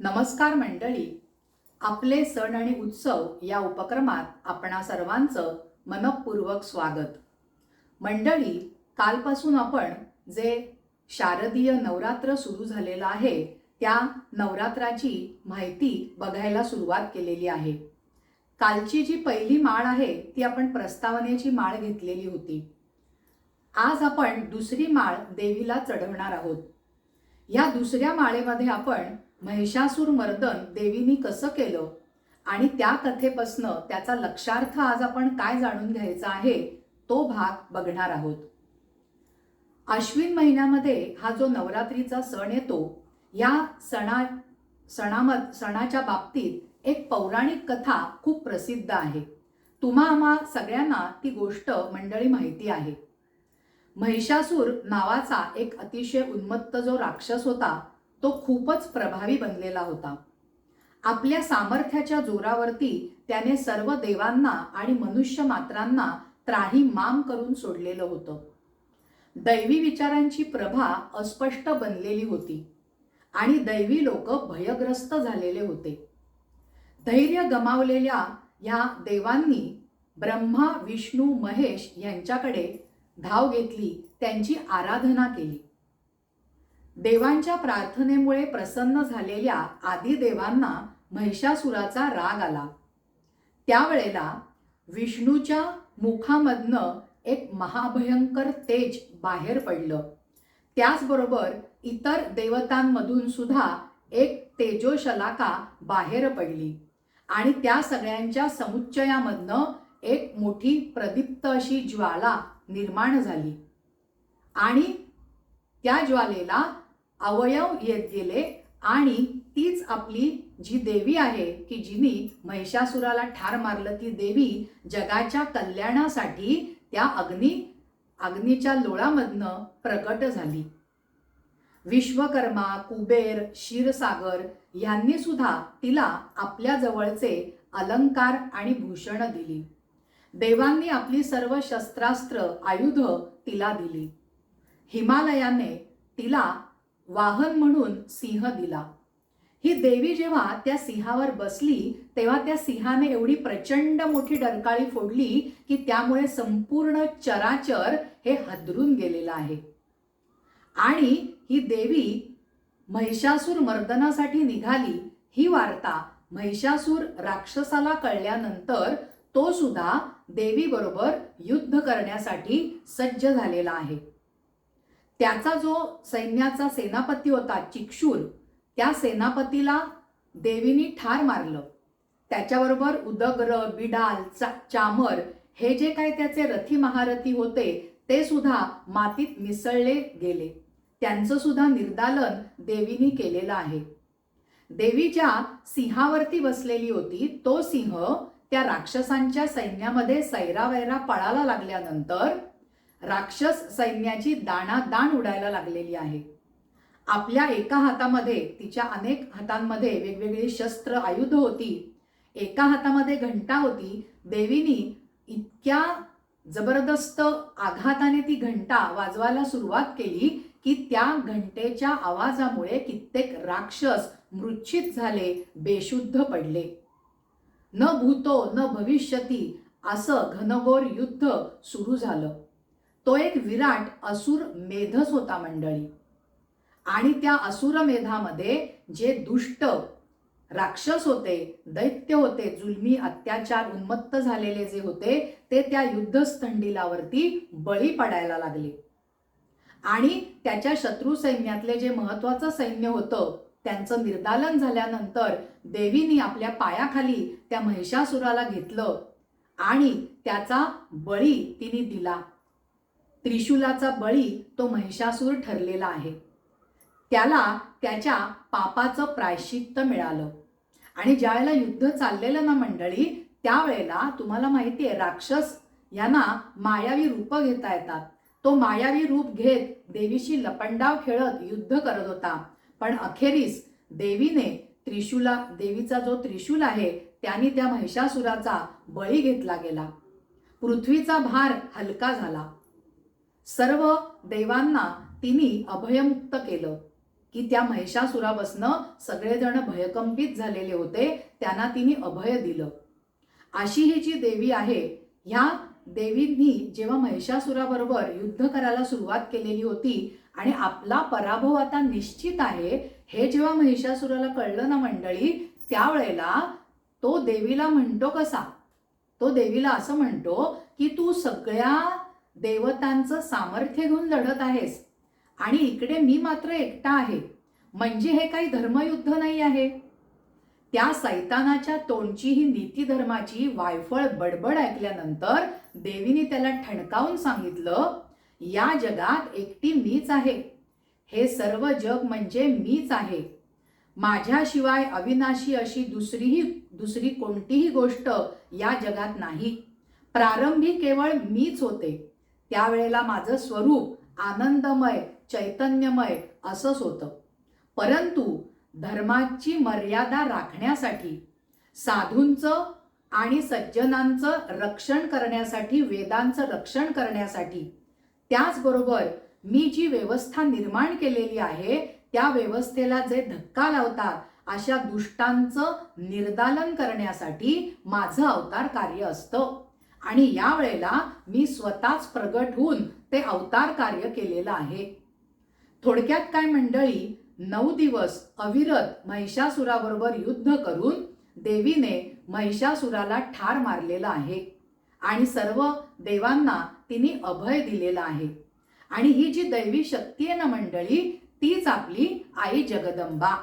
नमस्कार मंडळी. आपले सण आणि उत्सव या उपक्रमात आपणा सर्वांचं मनपूर्वक स्वागत. मंडळी कालपासून आपण जे शारदीय नवरात्र सुरू झालेलं आहे त्या नवरात्राची माहिती बघायला सुरुवात केलेली आहे. कालची जी पहिली माळ आहे ती आपण प्रस्तावनेची माळ घेतलेली होती. आज आपण दुसरी माळ देवीला चढवणार आहोत. या दुसऱ्या माळेमध्ये आपण महिषासूर मर्दन देवीनी कसं केलं? आणि त्या कथेपासनं त्याचा लक्षार्थ आज आपण काय जाणून घ्यायचा आहे तो भाग बघणार आहोत. आश्विन महिन्यामध्ये हा जो नवरात्रीचा सण येतो या सणा सणाम सणाच्या बाबतीत एक पौराणिक कथा खूप प्रसिद्ध आहे. तुम्हा आम्हा सगळ्यांना ती गोष्ट मंडळी माहिती आहे. महिषासूर नावाचा एक अतिशय उन्मत्त जो राक्षस होता तो खूपच प्रभावी बनलेला होता. आपल्या सामर्थ्याच्या जोरावरती त्याने सर्व देवांना आणि मनुष्य मात्रांना त्राही माम करून सोडलेलं होतं. दैवी विचारांची प्रभा अस्पष्ट बनलेली होती आणि दैवी लोक भयग्रस्त झालेले होते. धैर्य गमावलेल्या या देवांनी ब्रह्मा विष्णू महेश यांच्याकडे धाव घेतली त्यांची आराधना केली. देवांच्या प्रार्थनेमुळे प्रसन्न झालेल्या आदिदेवांना महिषासुराचा राग आला. त्यावेळेला विष्णूच्या मुखामधनं एक महाभयंकर तेज बाहेर पडलं. त्याचबरोबर इतर देवतांमधून सुद्धा एक तेजोशलाका बाहेर पडली आणि त्या सगळ्यांच्या समुच्चयामधनं एक मोठी प्रदीप्त अशी ज्वाला निर्माण झाली. आणि त्या ज्वालेला अवयव येत गेले आणि तीच आपली जी देवी आहे की जिनी महिषासुराला ठार मारलं ती देवी जगाच्या कल्याणासाठी त्या अग्नी अग्नीच्या लोळामधनं प्रकट झाली. विश्वकर्मा कुबेर क्षीरसागर यांनी सुद्धा तिला आपल्या जवळचे अलंकार आणि भूषण दिली. देवांनी आपली सर्व शस्त्रास्त्र आयुध तिला दिली. हिमालयाने तिला वाहन म्हणून सिंह दिला. ही देवी जेव्हा त्या सिंहावर बसली तेव्हा त्या सिंहाने एवढी प्रचंड मोठी डरकाळी फोडली की त्यामुळे संपूर्ण चराचर हे हदरून गेलेलं आहे. आणि ही देवी महिषासूर मर्दनासाठी निघाली. ही वार्ता महिषासूर राक्षसाला कळल्यानंतर तो सुद्धा देवीबरोबर युद्ध करण्यासाठी सज्ज झालेला आहे. त्याचा जो सैन्याचा सेनापती होता चिक्षूर त्या सेनापतीला देवीनी ठार मारलं. त्याच्याबरोबर उदग्र बिडाल चा चामर हे जे काही त्याचे रथी महारथी होते ते सुद्धा मातीत मिसळले गेले. त्यांचं सुद्धा निर्दालन देवीनी केलेलं आहे. देवीच्या सिंहावरती बसलेली होती तो सिंह त्या राक्षसांच्या सैन्यामध्ये सैरावैरा पळाला लागल्यानंतर राक्षस सैन्याची दाणादाण उडायला लागलेली आहे. आपल्या एका हातामध्ये तिच्या अनेक हातांमध्ये वेगवेगळी शस्त्र आयुध होती. एका हातामध्ये घंटा होती. देवीनी इतक्या जबरदस्त आघाताने ती घंटा वाजवायला सुरुवात केली की त्या घंटेच्या आवाजामुळे कित्येक राक्षस मृच्छित झाले बेशुद्ध पडले. न भूतो न भविष्यती असं घनघोर युद्ध सुरू झालं. तो एक विराट असुर मेधच होता मंडळी. आणि त्या असुर मेधामध्ये जे दुष्ट राक्षस होते दैत्य होते जुलमी अत्याचार उन्मत्त झालेले जे होते ते त्या युद्धस्थंडिलावरती बळी पडायला लागले. आणि त्याच्या शत्रू सैन्यातले जे महत्वाचं सैन्य होतं त्यांचं निर्दालन झाल्यानंतर देवीनी आपल्या पायाखाली त्या महिषासुराला घेतलं आणि त्याचा बळी तिने दिला. त्रिशूलाचा बळी तो महिषासूर ठरलेला आहे. त्याला त्याच्या पापाचं प्रायश्चित्त मिळालं. आणि ज्यावेळेला युद्ध चाललेलं ना मंडळी त्यावेळेला तुम्हाला माहिती आहे राक्षस यांना मायावी रूप घेता येतात. तो मायावी रूप घेत देवीशी लपंडाव खेळत युद्ध करत होता. पण अखेरीस देवीने त्रिशूला देवीचा जो त्रिशूल आहे त्यांनी त्या महिषासुराचा बळी घेतला गेला. पृथ्वीचा भार हलका झाला. सर्व देवांना तिने अभयमुक्त केलं. की त्या महिषासुरापासनं सगळेजण भयकंपित झालेले होते त्यांना तिने अभय दिलं. अशी ही जी देवी आहे ह्या देवींनी जेव्हा महिषासुराबरोबर युद्ध करायला सुरुवात केलेली होती आणि आपला पराभव आता निश्चित आहे. हे जेव्हा महिषासुराला कळलं ना मंडळी त्यावेळेला तो देवीला म्हणतो कसा? तो देवीला असं म्हणतो की तू सगळ्या देवतांचं सामर्थ्य घेऊन लढत आहेस आणि इकडे मी मात्र एकटा आहे. म्हणजे हे काही धर्मयुद्ध नाही आहे. त्या सैतानाच्या तोंडची ही नीती धर्माची वायफळ बडबड ऐकल्यानंतर देवीने त्याला ठणकावून सांगितलं या जगात एकटी मीच आहे. हे सर्व जग म्हणजे मीच आहे. माझ्याशिवाय अविनाशी अशी दुसरीही दुसरी कोणतीही गोष्ट या जगात नाही. प्रारंभी केवळ मीच होते. त्यावेळेला माझं स्वरूप आनंदमय चैतन्यमय असंच होतं. परंतु धर्माची मर्यादा राखण्यासाठी साधूंचं आणि सज्जनांचं रक्षण करण्यासाठी वेदांचं रक्षण करण्यासाठी त्याचबरोबर मी जी व्यवस्था निर्माण केलेली आहे त्या व्यवस्थेला जे धक्का लावतात अशा दुष्टांचं निर्दालन करण्यासाठी माझं अवतार कार्य असतं. आणि यावेळेला मी स्वतःच प्रगट होऊन ते अवतार कार्य केलेलं आहे. थोडक्यात काय मंडळी नऊ दिवस अविरत महिषासुराबरोबर युद्ध करून देवीने महिषासुराला ठार मारलेला आहे. आणि सर्व देवांना तिने अभय दिलेला आहे. आणि ही जी दैवी शक्ती आहे ना मंडळी तीच आपली आई जगदंबा.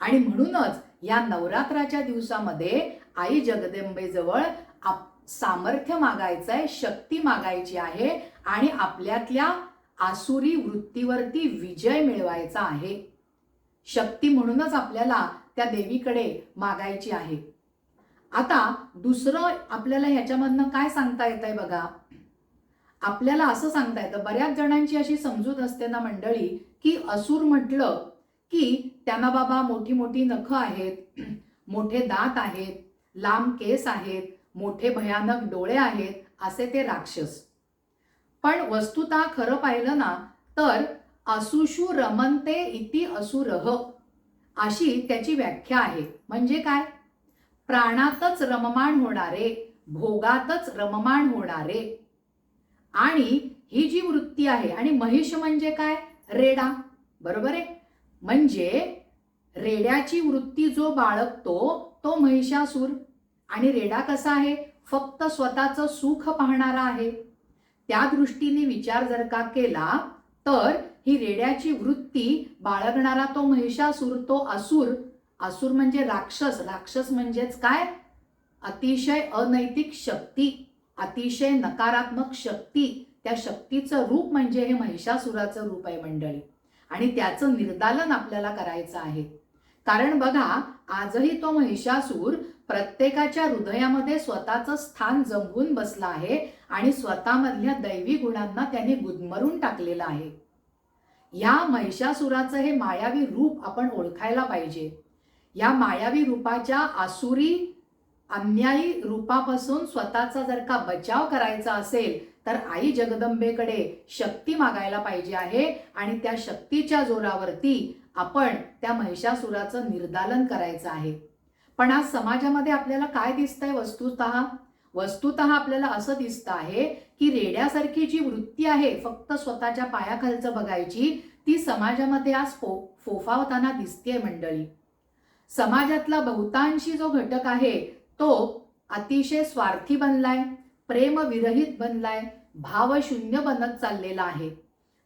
आणि म्हणूनच या नवरात्राच्या दिवसामध्ये आई जगदंबेजवळ आप सामर्थ्य मागायचं आहे शक्ती मागायची आहे आणि आपल्यातल्या आसुरी वृत्तीवरती विजय मिळवायचा आहे. शक्ती म्हणूनच आपल्याला त्या देवीकडे मागायची आहे. आता दुसरं आपल्याला ह्याच्यामधनं काय सांगता येत आहे बघा? आपल्याला असं सांगता येतं. बऱ्याच जणांची अशी समजूत असते ना मंडळी की असुर म्हटलं की त्यांना बाबा मोठी मोठी नखं आहेत मोठे दात आहेत लांब केस आहेत मोठे भयानक डोळे आहेत असे ते राक्षस. पण वस्तुता खरं पाहिलं ना तर असुषु रमनते इति असुरह अशी त्याची व्याख्या आहे. म्हणजे काय? प्राणातच रममाण होणारे भोगातच रममाण होणारे आणि ही जी वृत्ती आहे आणि महिष म्हणजे काय? रेडा. बरोबर आहे? म्हणजे रेड्याची वृत्ती जो बाळगतो तो महिषासूर. आणि रेडा कसा आहे? फक्त स्वतःचं सुख पाहणारा आहे. त्या दृष्टीने विचार जर का केला तर ही रेड्याची वृत्ती बाळगणारा तो महिषासूर तो असुर. असुर म्हणजे राक्षस. राक्षस म्हणजेच काय? अतिशय अनैतिक शक्ती. अतिशय नकारात्मक शक्ती त्या शक्तीचं रूप म्हणजे हे महिषासुराचं रूप आहे मंडळी. आणि त्याचं निर्दालन आपल्याला करायचं आहे. कारण बघा आजही तो महिषासूर प्रत्येकाच्या हृदयामध्ये स्वतःचं स्थान जमवून बसला आहे आणि स्वतःमधल्या दैवी गुणांना त्याने गुदमरून टाकलेलं आहे. या महिषासुराचं हे मायावी रूप आपण ओळखायला पाहिजे. या मायावी रूपाच्या आसुरी अन्यायी रूपापासून स्वतःचा जर का बचाव करायचा असेल तर आई जगदंबेकडे शक्ती मागायला पाहिजे आहे आणि त्या शक्तीच्या जोरावरती आपण त्या महिषासुराचं निर्दालन करायचं आहे. पण आज समाजामध्ये आपल्याला काय दिसतंय वस्तुत? वस्तुत आपल्याला असं दिसतं आहे की रेड्यासारखी जी वृत्ती आहे फक्त स्वतःच्या पायाखालचं बघायची ती समाजामध्ये आज फो फोफावताना दिसतेय मंडळी. समाजातला बहुतांशी जो घटक आहे तो अतिशय स्वार्थी बनलाय प्रेमविरहित बनलाय भावशून्य बनत चाललेला आहे.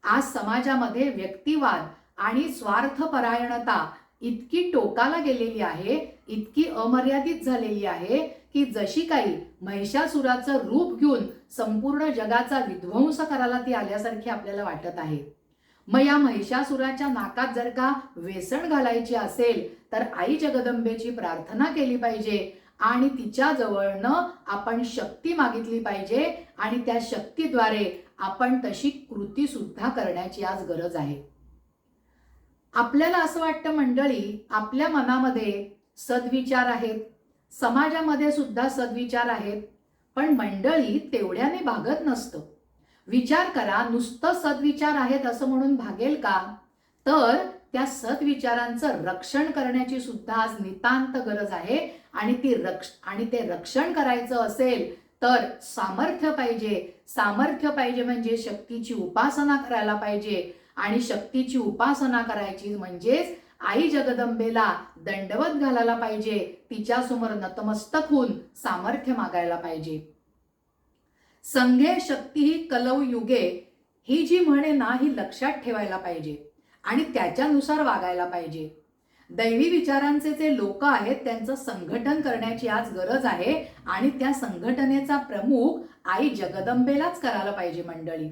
आज समाजामध्ये व्यक्तिवाद आणि स्वार्थपरायणता इतकी टोकाला गेलेली आहे इतकी अमर्यादित झालेली आहे की जशी काही महिषासुराचं रूप घेऊन संपूर्ण जगाचा विध्वंस करायला ती आल्यासारखी आपल्याला वाटत आहे. मग या महिषासुराच्या नाकात जर का वेसण घालायची असेल तर आई जगदंबेची प्रार्थना केली पाहिजे आणि तिच्या जवळनं आपण शक्ती मागितली पाहिजे आणि त्या शक्तीद्वारे आपण तशी कृती सुद्धा करण्याची आज गरज आहे. आपल्याला असं वाटतं मंडळी आपल्या मनामध्ये सद्विचार आहेत. समाजामध्ये सुद्धा सद्विचार आहेत. पण मंडळी तेवढ्याने भागत नसतं. विचार करा नुसतं सद्विचार आहेत असं म्हणून भागेल का? तर त्या सद्विचारांचं रक्षण करण्याची सुद्धा आज नितांत गरज आहे. आणि ती रक्ष आणि ते रक्षण करायचं असेल तर सामर्थ्य पाहिजे. सामर्थ्य पाहिजे म्हणजे शक्तीची उपासना करायला पाहिजे. आणि शक्तीची उपासना करायची म्हणजेच आई जगदंबेला दंडवत घालायला पाहिजे. तिच्यासमोर नतमस्तक होऊन सामर्थ्य मागायला पाहिजे. संघे शक्ती ही कलौ युगे ही जी म्हणे ना ही लक्षात ठेवायला पाहिजे. आणि त्याच्यानुसार वागायला पाहिजे. दैवी विचारांचे जे लोक आहेत त्यांचं संघटन करण्याची आज गरज आहे आणि त्या संघटनेचा प्रमुख आई जगदंबेलाच करायला पाहिजे मंडळी.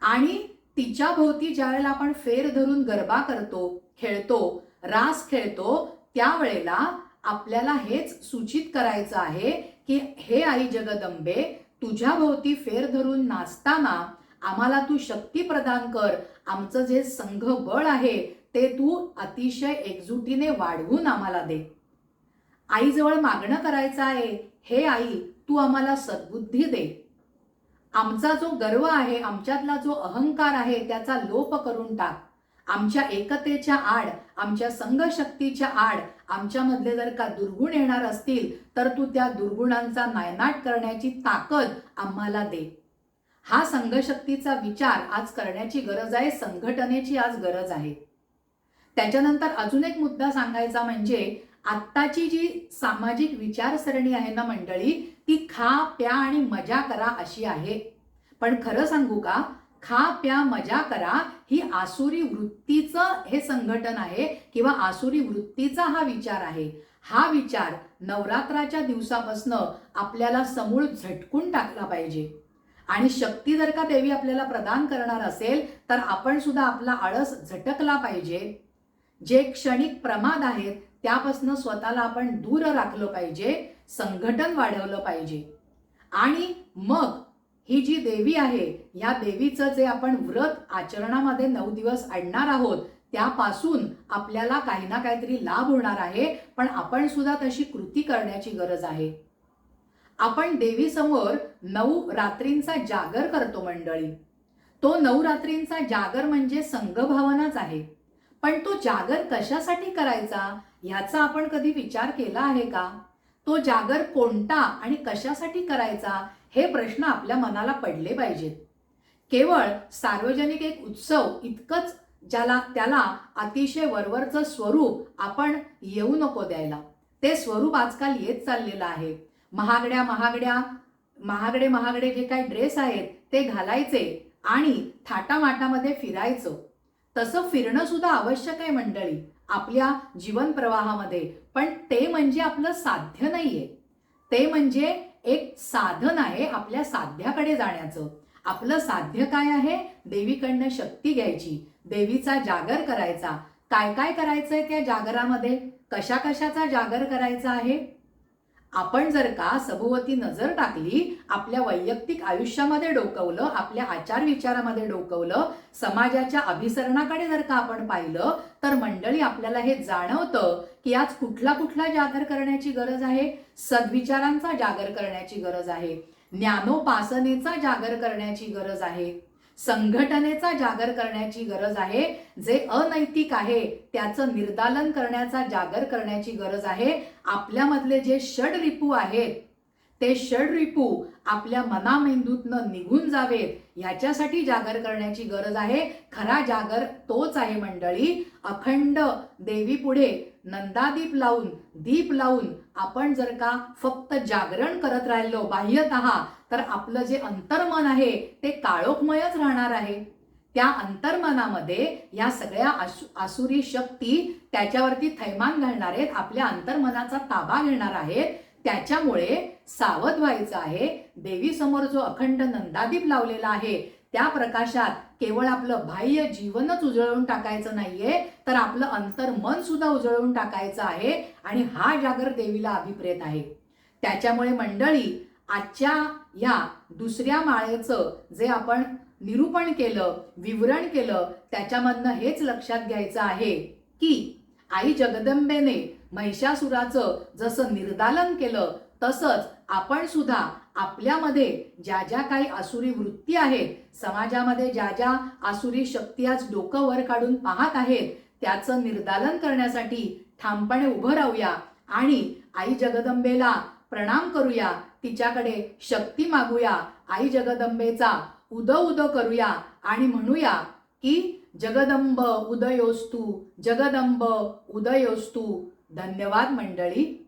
आणि तिच्या भोवती ज्यावेळेला आपण फेर धरून गरबा करतो खेळतो रास खेळतो त्यावेळेला आपल्याला हेच सूचित करायचं आहे की हे आई जगदंबे तुझ्या भोवती फेर धरून नाचताना आम्हाला तू शक्ती प्रदान कर. आमचं जे संघ बळ आहे ते तू अतिशय एकजुटीने वाढवून आम्हाला दे. आईजवळ मागणं करायचं आहे हे आई तू आम्हाला सद्बुद्धी दे. आमचा जो गर्व आहे आमच्यातला जो अहंकार आहे त्याचा लोप करून टाक. आमच्या एकतेच्या आड आमच्या संघशक्तीच्या आड आमच्यामधले जर का दुर्गुण येणार असतील तर तू त्या दुर्गुणांचा नायनाट करण्याची ताकद आम्हाला दे. हा संघशक्तीचा विचार आज करण्याची गरज आहे संघटनेची आज गरज आहे. त्याच्यानंतर अजून एक मुद्दा सांगायचा म्हणजे आत्ताची जी सामाजिक विचारसरणी आहे ना मंडळी ती खा प्या आणि मजा करा अशी आहे. पण खरं सांगू का? खा प्या मजा करा ही आसुरी वृत्तीचं हे संघटन आहे किंवा आसुरी वृत्तीचा हा विचार आहे. हा विचार नवरात्राच्या दिवसापासनं आपल्याला समूळ झटकून टाकला पाहिजे. आणि शक्ती जर का देवी आपल्याला प्रदान करणार असेल तर आपण सुद्धा आपला आळस झटकला पाहिजे. जे क्षणिक प्रमाद आहेत त्यापासून स्वतःला आपण दूर राखलं पाहिजे संघटन वाढवलं पाहिजे. आणि मग ही जी देवी आहे या देवीचं जे आपण व्रत आचरणामध्ये नऊ दिवस आणणार आहोत त्यापासून आपल्याला काही ना काहीतरी लाभ होणार आहे पण आपण सुद्धा तशी कृती करण्याची गरज आहे. आपण देवीसमोर नऊ रात्रींचा जागर करतो मंडळी. तो नऊ रात्रींचा जागर म्हणजे संघभावनाच आहे. पण तो जागर कशासाठी करायचा ह्याचा आपण कधी विचार केला आहे का? तो जागर कोणता आणि कशासाठी करायचा हे प्रश्न आपल्या मनाला पडले पाहिजेत. केवळ सार्वजनिक एक उत्सव इतकंच ज्याला त्याला अतिशय वरवरचं स्वरूप आपण येऊ नको द्यायला. ते स्वरूप आजकाल येत चाललेलं आहे. महागड्या महागड्या महागडे महागडे जे काही ड्रेस आहेत ते घालायचे आणि थाटामाटामध्ये फिरायचं. तसं फिरणं सुद्धा आवश्यक आहे मंडळी आपल्या जीवन प्रवाहामध्ये पण ते म्हणजे आपलं साध्य नाहीये. ते म्हणजे एक साधन आहे आपल्या साध्याकडे जाण्याचं. आपलं साध्य काय आहे? देवीकडनं शक्ती घ्यायची देवीचा जागर करायचा. काय काय करायचंय त्या जागरामध्ये? कशा कशाचा जागर करायचा आहे? आपण जर का सभोवती नजर टाकली आपल्या वैयक्तिक आयुष्यामध्ये डोकवलं आपल्या आचार विचारामध्ये डोकवलं समाजाच्या अभिसरणाकडे जर का आपण पाहिलं तर मंडळी आपल्याला हे जाणवतं की आज कुठला कुठला जागर करण्याची गरज आहे? सद्विचारांचा जागर करण्याची गरज आहे. ज्ञानोपासनेचा जागर करण्याची गरज आहे. संघटनेचा जागर करण्याची गरज आहे. जे अनैतिक आहे त्याचं निर्दालन करण्याचा जागर करण्याची गरज आहे. आपल्यामधले जे षडरिपू आहेत ते षडरिपू आपल्या मनामेंदूतनं निघून जावेत. ह्याच्यासाठी जागर करण्याची गरज आहे. खरा जागर तोच आहे मंडळी. अखंड देवी पुढे नंदादीप लावून दीप लावून आपण जर का फक्त जागरण करत राहिलो बाह्यत तर आपलं जे अंतर्मन आहे ते काळोखमयच राहणार आहे. त्या अंतर्मनामध्ये या सगळ्या आसु आसुरी शक्ती त्याच्यावरती थैमान घालणार आहेत आपल्या अंतर्मनाचा ताबा घेणार आहेत. त्याच्यामुळे सावध व्हायचं आहे. देवीसमोर जो अखंड नंदादीप लावलेला आहे त्या प्रकाशात केवळ आपलं बाह्य जीवनच उजळवून टाकायचं नाहीये तर आपलं अंतर्मन सुद्धा उजळवून टाकायचं आहे आणि हा जागर देवीला अभिप्रेत आहे. त्याच्यामुळे मंडळी आजच्या या दुसऱ्या माळेचं जे आपण निरूपण केलं विवरण केलं त्याच्यामधनं हेच लक्षात घ्यायचं आहे की आई जगदंबेने महिषासुराचं जसं निर्दालन केलं तसंच आपण सुद्धा आपल्यामध्ये ज्या ज्या काही आसुरी वृत्ती आहेत समाजामध्ये ज्या ज्या आसुरी शक्ती आज डोकं वर काढून पाहत आहेत त्याचं निर्दालन करण्यासाठी ठामपणे उभं राहूया आणि आई जगदंबेला प्रणाम करूया. तिच्याकडे शक्ती मागूया. आई जगदंबेचा उद उद करूया आणि म्हणूया की जगदंब उदयोस्तू जगदंब उदयोस्तू. धन्यवाद मंडळी.